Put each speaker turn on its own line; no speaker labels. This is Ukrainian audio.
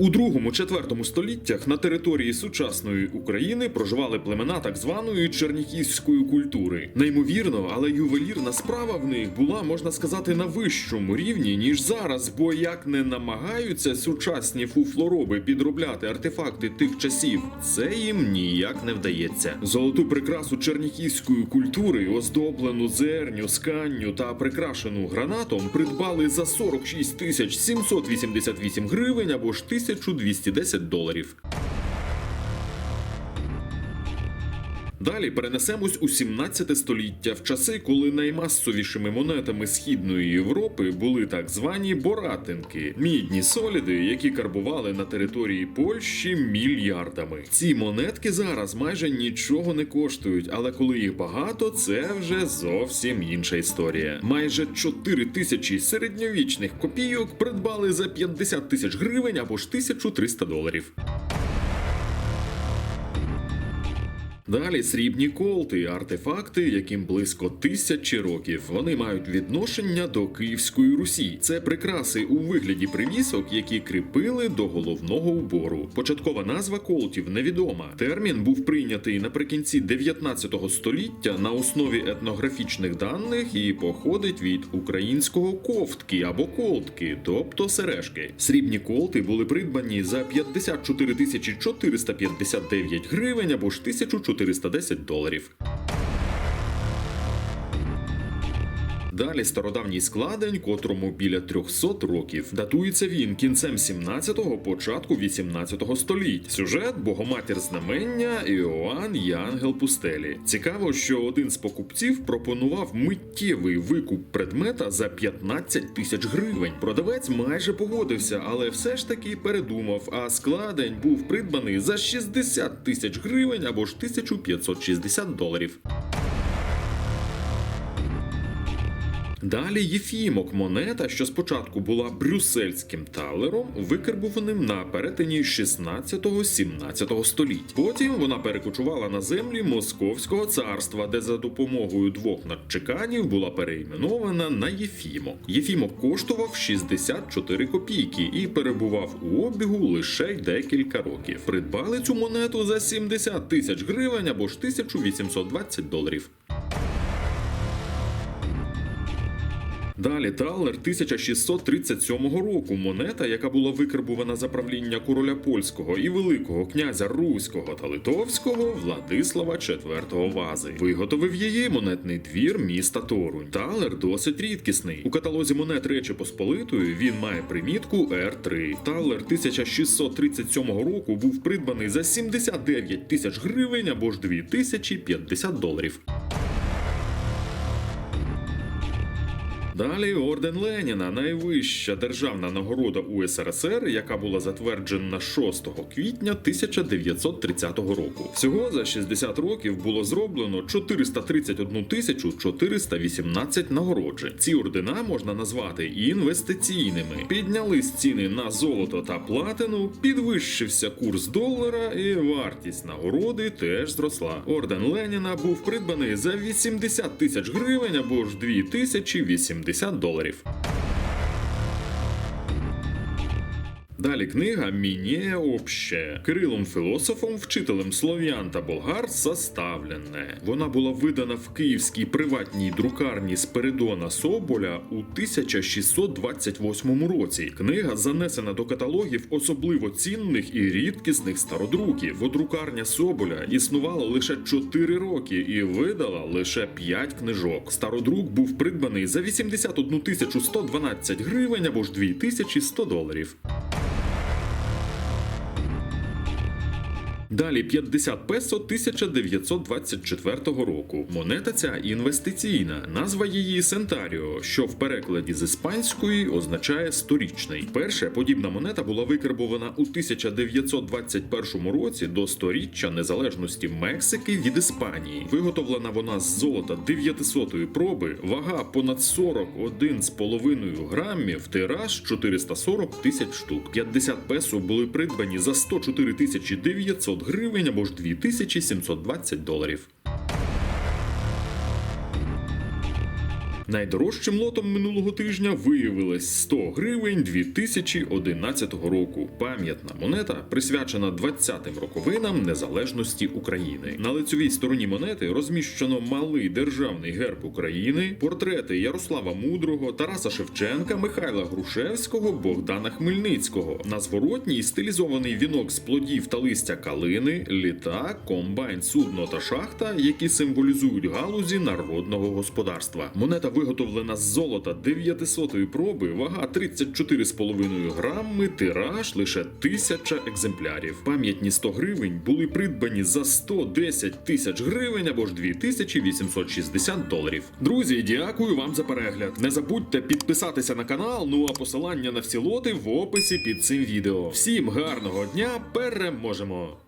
У другому четвертому століттях на території сучасної України проживали племена так званої чернігівської культури. Неймовірно, але ювелірна справа в них була, можна сказати, на вищому рівні ніж зараз. Бо як не намагаються сучасні фуфлороби підробляти артефакти тих часів, це їм ніяк не вдається. Золоту прикрасу чернігівської культури, оздоблену зерню, сканню та прикрашену гранатом, придбали за 46 тисяч 788 гривень або ж 1210 доларів. Далі перенесемось у 17 століття, в часи, коли наймасовішими монетами східної Європи були так звані боратинки, мідні соліди, які карбували на території Польщі мільярдами. Ці монетки зараз майже нічого не коштують, але коли їх багато, це вже зовсім інша історія. Майже 4 тисячі середньовічних копійок придбали за 50 тисяч гривень або ж 1300 доларів. Далі срібні колти, артефакти, яким близько тисячі років. Вони мають відношення до Київської Русі. Це прикраси у вигляді привісок, які кріпили до головного убору. Початкова назва колтів невідома. Термін був прийнятий наприкінці 19 століття на основі етнографічних даних і походить від українського ковтки або колтки, тобто сережки. Срібні колти були придбані за 54 тисячі 459 гривень або ж 1410 доларів. Далі стародавній складень, котрому біля 300 років. Датується він кінцем 17-го, початку 18-го століть. Сюжет Богоматір знамення Іоанн Янгел Пустелі. Цікаво, що один з покупців пропонував миттєвий викуп предмета за 15 тисяч гривень. Продавець майже погодився, але все ж таки передумав. А складень був придбаний за 60 тисяч гривень або ж 1560 доларів. Далі Єфімок монета, що спочатку була брюссельським талером, викарбуваним на перетині 16-17 століть. Потім вона перекочувала на землі Московського царства, де за допомогою двох надчеканів була перейменована на Єфімок. Єфімок коштував 64 копійки і перебував у обігу лише декілька років. Придбали цю монету за 70 тисяч гривень або ж 1820 доларів. Далі Талер 1637 року. Монета, яка була викарбувана за правління короля польського і великого князя Руського та Литовського Владислава IV Вази. Виготовив її монетний двір міста Торунь. Талер досить рідкісний. У каталозі монет Речі Посполитої він має примітку R3. Талер 1637 року був придбаний за 79 тисяч гривень або ж 2050 доларів. Далі орден Леніна, найвища державна нагорода УСРСР, яка була затверджена 6 квітня 1930 року. Всього за 60 років було зроблено 431 тисячу 418 нагороджень. Ці ордена можна назвати інвестиційними. Піднялись ціни на золото та платину, підвищився курс долара, і вартість нагороди теж зросла. Орден Леніна був придбаний за 80 тисяч гривень або ж 2080 доларів. Далі книга Мінє обще Кирилом філософом, вчителем слов'ян та болгар составлене. Вона була видана в київській приватній друкарні Спиридона Соболя у 1628 році. Книга занесена до каталогів особливо цінних і рідкісних стародруків. Бо Соболя існувала лише 4 роки і видала лише 5 книжок. Стародрук був придбаний за 81 тисячу 112 гривень або ж 2100 доларів. Далі 50 песо 1924 року. Монета ця інвестиційна. Назва її Сентаріо, що в перекладі з іспанської означає сторічний. Перша подібна монета була викарбована у 1921 році до сторіччя незалежності Мексики від Іспанії. Виготовлена вона з золота 900-ї проби, вага понад 41,5 грамів, тираж 440 тисяч штук. 50 песо були придбані за 104 тисячі 900 гривень або ж 2720 доларів. Найдорожчим лотом минулого тижня виявилось 100 гривень 2011 року. Пам'ятна монета присвячена 20-тим роковинам незалежності України. На лицевій стороні монети розміщено малий державний герб України, портрети Ярослава Мудрого, Тараса Шевченка, Михайла Грушевського, Богдана Хмельницького. На зворотній стилізований вінок з плодів та листя калини, літак, комбайн, судно та шахта, які символізують галузі народного господарства. Монета виготовлена з золота 900-ї проби, вага 34,5 грами, тираж лише тисяча екземплярів. Пам'ятні 100 гривень були придбані за 110 тисяч гривень або ж 2860 доларів. Друзі, дякую вам за перегляд. Не забудьте підписатися на канал. Ну а посилання на всі лоти в описі під цим відео. Всім гарного дня, переможемо!